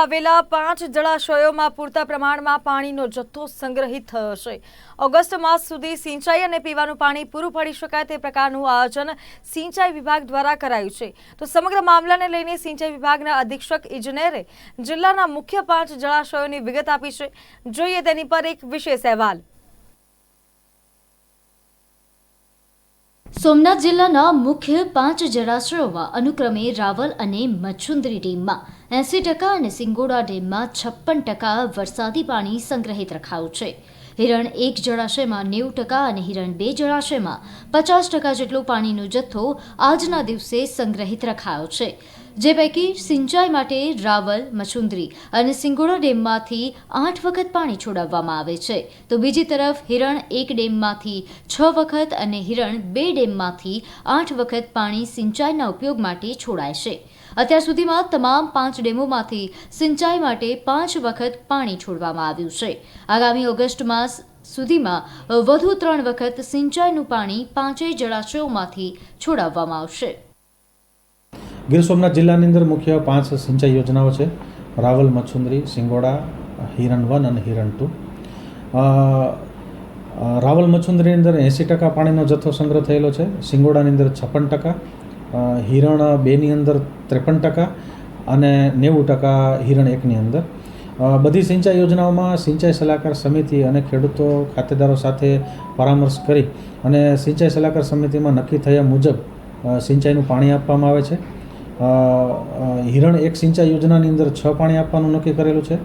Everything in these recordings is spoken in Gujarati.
આવેલા પાંચ જળાશયોમાં પૂરતા પ્રમાણમાં પાણીનો જથ્થો સંગ્રહિત થયો છે ઓગસ્ટ માસ સુધી સિંચાઈ અને પીવાનું પાણી પૂરું પાડી શકાય તે પ્રકારનું આયોજન સિંચાઈ વિભાગ દ્વારા કરાયું છે. તો સમગ્ર મામલાને લઈને સિંચાઈ વિભાગના અધિક્ષક ઇજનેરે જિલ્લાના મુખ્ય પાંચ જળાશયોની વિગત આપી છે. જોઈએ તેની પર એક વિશેષ અહેવાલ. સોમનાથ જિલ્લાના મુખ્ય પાંચ જળાશયોમાં અનુક્રમે રાવલ અને મચ્છુંદરી ડેમમાં એંસી ટકા અને સિંગોડા ડેમમાં છપ્પન ટકા વરસાદી પાણી સંગ્રહિત રખાયું છે. હિરણ એક જળાશયમાં નેવું ટકા અને હિરણ બે જળાશયમાં પચાસ ટકા જેટલો પાણીનો જથ્થો આજના દિવસે સંગ્રહિત રખાયો છે. જે પૈકી સિંચાઈ માટે રાવલ મચુંદરી અને સિંગોડા ડેમમાંથી આઠ વખત પાણી છોડાવવામાં આવે છે. તો બીજી તરફ હિરણ એક ડેમમાંથી છ વખત અને હિરણ બે ડેમમાંથી આઠ વખત પાણી સિંચાઈના ઉપયોગ માટે છોડાય છે. અત્યાર સુધીમાં તમામ પાંચ ડેમોમાંથી સિંચાઈ માટે પાંચ વખત પાણી છોડવામાં આવ્યું છે. આગામી ઓગસ્ટ માસ સુધીમાં વધુ ત્રણ વખત સિંચાઈનું પાણી પાંચેય જળાશયોમાંથી છોડાવવામાં આવશે. ગીર સોમનાથ જિલ્લાની અંદર મુખ્ય પાંચ સિંચાઈ યોજનાઓ છે. રાવલ, મચ્છુંદરી, સિંગોડા, હિરણ વન અને હિરણ ટુ. રાવલ, મચ્છુંદરીની અંદર એંસી ટકા પાણીનો જથ્થો સંગ્રહ થયેલો છે. સિંગોડાની અંદર છપ્પન ટકા હિરણ બેની અંદર ત્રેપન ટકા અને નેવું ટકા હિરણ એકની અંદર. બધી સિંચાઈ યોજનાઓમાં સિંચાઈ સલાહકાર સમિતિ અને ખેડૂતો ખાતેદારો સાથે પરામર્શ કરી અને સિંચાઈ સલાહકાર સમિતિમાં નક્કી થયા મુજબ સિંચાઈનું પાણી આપવામાં આવે છે. હિરણ એક સિંચાઈ યોજનાની અંદર છ પાણી આપવાનું નક્કી કરેલું છે.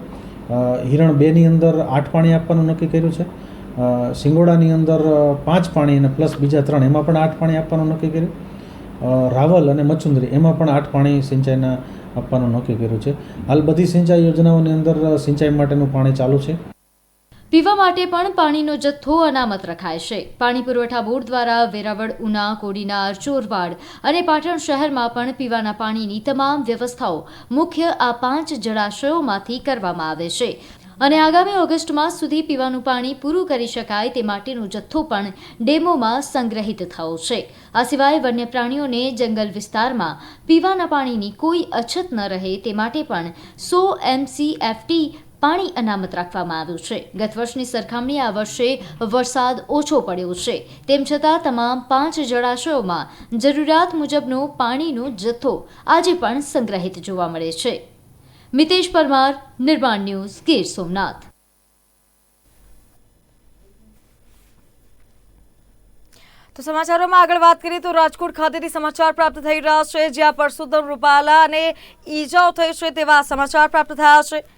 હિરણ બેની અંદર આઠ પાણી આપવાનું નક્કી કર્યું છે. સિંગોડાની અંદર પાંચ પાણી અને પ્લસ બીજા ત્રણ, એમાં પણ આઠ પાણી આપવાનું નક્કી કર્યું. રાવલ અને મચુંદરી એમાં પણ આઠ પાણી સિંચાઈના આપવાનું નક્કી કર્યું છે. હાલ બધી સિંચાઈ યોજનાઓની અંદર સિંચાઈ માટેનું પાણી ચાલુ છે. પીવા માટે પણ પાણીનો જથ્થો અનામત રખાય છે. પાણી પુરવઠા બોર્ડ દ્વારા વેરાવળ, ઉના કોડીનાર ચોરવાડ અને પાટણ શહેરમાં પણ પીવાના પાણીની તમામ વ્યવસ્થાઓ મુખ્ય આ પાંચ જળાશયોમાંથી કરવામાં આવે છે. અને આગામી ઓગસ્ટ માસ સુધી પીવાનું પાણી પૂરું કરી શકાય તે માટેનો જથ્થો પણ ડેમોમાં સંગ્રહિત થયો છે. આ સિવાય વન્ય પ્રાણીઓને જંગલ વિસ્તારમાં પીવાના પાણીની કોઈ અછત ન રહે તે માટે પણ સો એમસીએફટી પાણી અનામત રાખવામાં આવ્યું છે. ગત વર્ષની સરખામણી આ વર્ષે વરસાદ ઓછો પડ્યો છે. તેમ છતાં તમામ પાંચ જળાશયોમાં જરૂરિયાત મુજબનો પાણીનો જથ્થો આજે પણ સંગ્રહિત જોવા મળે છે. મિતેશ પરમાર, નિર્માણ ન્યૂઝ, ગીર સોમનાથ. તો સમાચારોમાં આગળ વાત કરીએ તો રાજકોટ ખાતેથી સમાચાર પ્રાપ્ત થઈ રહ્યા છે. જ્યાં પરસોત્તમ રૂપાલા અને ઈજાઓ થઈ છે તેવા સમાચાર પ્રાપ્ત થયા છે.